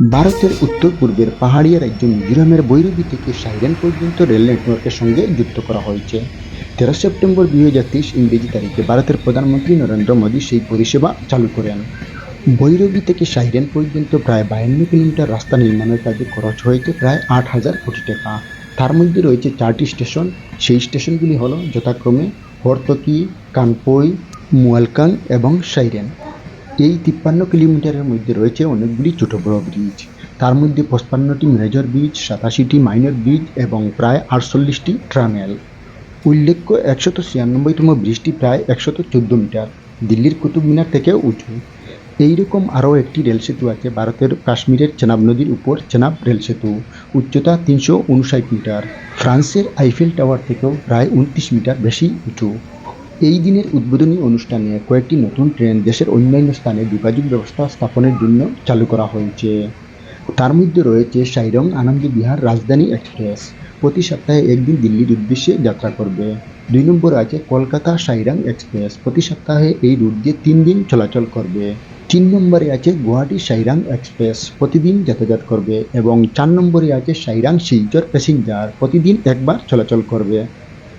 ভারতের উত্তর পূর্বের পাহাড়িয়া রাজ্য মিজোরামের বৈরবী থেকে সাইরেন পর্যন্ত রেল নেটওয়ার্কের সঙ্গে যুক্ত করা হয়েছে। তেরো সেপ্টেম্বর দুই হাজার তেইশ ইংরেজি তারিখে ভারতের প্রধানমন্ত্রী নরেন্দ্র মোদী সেই পরিষেবা চালু করেন। বৈরবী থেকে সাইরেন পর্যন্ত প্রায় বায়ান্ন কিলোমিটার রাস্তা নির্মাণের কাজে খরচ হয়েছে প্রায় আট হাজার কোটি টাকা। তার মধ্যে রয়েছে চারটি স্টেশন। সেই স্টেশনগুলি হলো যথাক্রমে হর্তকি, কানপই মুয়ালকাং এবং সাইরেন। এই তিপ্পান্ন কিলোমিটারের মধ্যে রয়েছে অনেকগুলি ছোট বড় ব্রিজ তার মধ্যে পঁচপান্নটি মেজর ব্রিজ সাতাশিটি মাইনর ব্রিজ এবং প্রায় আটচল্লিশটি ট্রানেল উল্লেখ্য, একশত ছিয়ানব্বইতম ব্রিজটি প্রায় একশত চোদ্দ মিটার, দিল্লির কুতুব মিনার থেকেও উঁচু। এইরকম আরও একটি রেল সেতু আছে, ভারতের কাশ্মীরের চেনাব নদীর উপর চেনাব রেল সেতু। উচ্চতা তিনশো উনষাট মিটার। ফ্রান্সের আইফেল টাওয়ার থেকেও প্রায় উনত্রিশ মিটার বেশি উঁচু। এই দিনের উদ্বোধনী অনুষ্ঠানে কয়েকটি নতুন ট্রেন দেশের অন্যান্য স্থানে যোগাযোগ ব্যবস্থা স্থাপনের জন্য চালু করা হয়েছে। তার মধ্যে রয়েছে সাইরং আনন্দ বিহার রাজধানী এক্সপ্রেস। প্রতি সপ্তাহে একদিন দিল্লির উদ্দেশ্যে যাত্রা করবে। দুই নম্বর আছে কলকাতা সাইরাং এক্সপ্রেস। প্রতি সপ্তাহে এই রুট দিয়ে তিন দিন চলাচল করবে। তিন নম্বরে আছে গুয়াহাটি সাইরাং এক্সপ্রেস। প্রতিদিন যাতায়াত করবে এবং চার নম্বরে আছে সাইরাং শিলচর প্যাসেঞ্জার। প্রতিদিন একবার চলাচল করবে।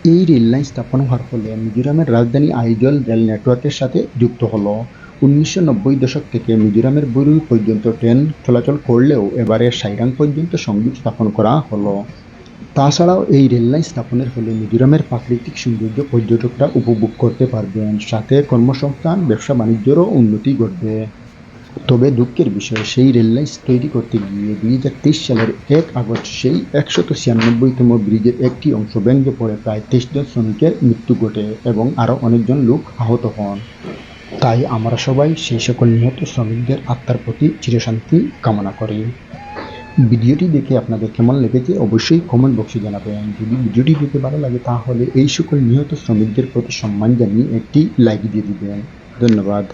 এই রেল লাইন স্থাপন হওয়ার ফলে মিজোরামের রাজধানী আইজল রেল নেটওয়ার্কের সাথে যুক্ত হলো। উনিশশো নব্বই দশক থেকে মিজোরামের বৈরবী পর্যন্ত ট্রেন চলাচল করলেও এবারে সাইরাং পর্যন্ত সংযোগ স্থাপন করা হলো। তাছাড়াও এই রেল লাইন স্থাপনের ফলে মিজোরামের প্রাকৃতিক সৌন্দর্য পর্যটকরা উপভোগ করতে পারবেন। সাথে কর্মসংস্থান ব্যবসা বাণিজ্যেরও উন্নতি ঘটবে। তবে দুঃখের বিষয়, সেই রেল লাইন তৈরি করতে গিয়ে দুই হাজার তেইশ সালের এক আগস্ট সেই একশত ছিয়ানব্বইতম ব্রিজের একটি অংশ ভেঙে পড়ে প্রায় তেইশ জন শ্রমিকের মৃত্যু ঘটে এবং আরও অনেকজন লোক আহত হন। তাই আমরা সবাই সেই সকল নিহত শ্রমিকদের আত্মার প্রতি চিরশান্তি কামনা করি। ভিডিওটি দেখে আপনাদের কেমন লেগেছে অবশ্যই কমেন্ট বক্সে জানাবেন। যদি ভিডিওটি দেখে ভালো লাগে তাহলে এই সকল নিহত শ্রমিকদের প্রতি সম্মান জানিয়ে একটি লাইক দিয়ে দিবেন। ধন্যবাদ।